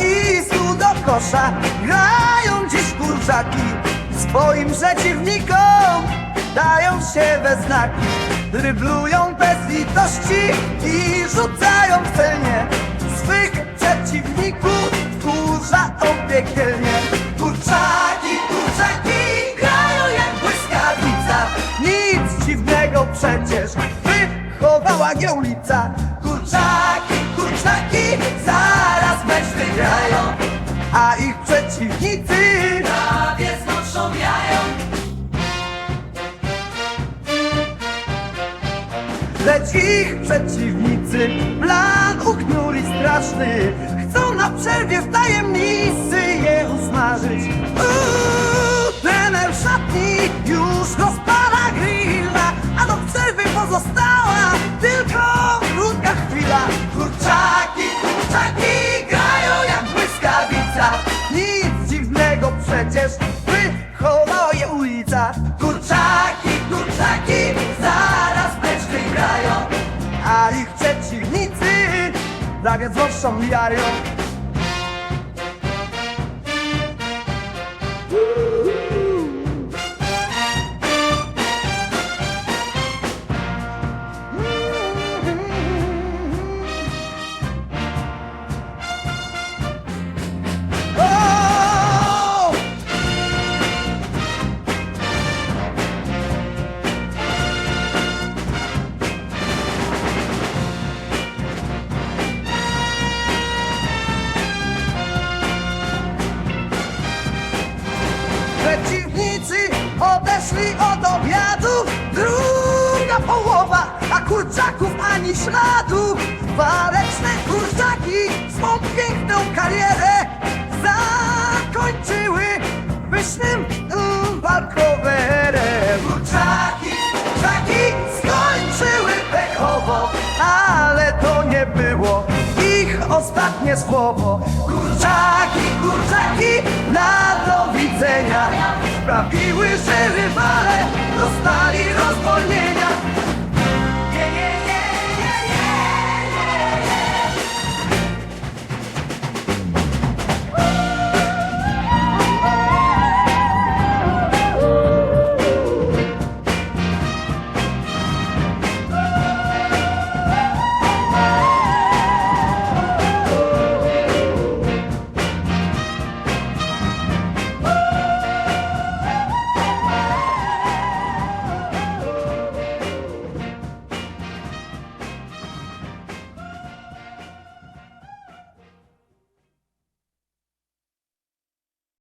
i stu do kosza Grają dziś kurczaki. Swoim przeciwnikom Dają się we znaki, dryblują bez litości I rzucają w celnie swych przeciwników Kurza opiekielnie. Kurczaki, kurczaki grają jak błyskawica. Nic dziwnego przecież wychowała giełlica Kurczaki, kurczaki zaraz przeciwnicy Prawie znoszą jają Lecz ich przeciwnicy plan uchnuli straszny Chcą na przerwie w tajemnicy je usmażyć. Uuu, trener w szatni już rozpala ulica. Kurczaki, kurczaki zaraz mecz wygrają A ich przeciwnicy prawie złożą jają odeszli od obiadu Druga połowa, a kurczaków ani śladu. Waleczne kurczaki swą piękną karierę Zakończyły pysznym mm, walkowerem Kurczaki, kurczaki skończyły pechowo Ale to nie było ich ostatnie słowo. Kurczaki, kurczaki, Sprawiły, że rywale dostali rozwolnienia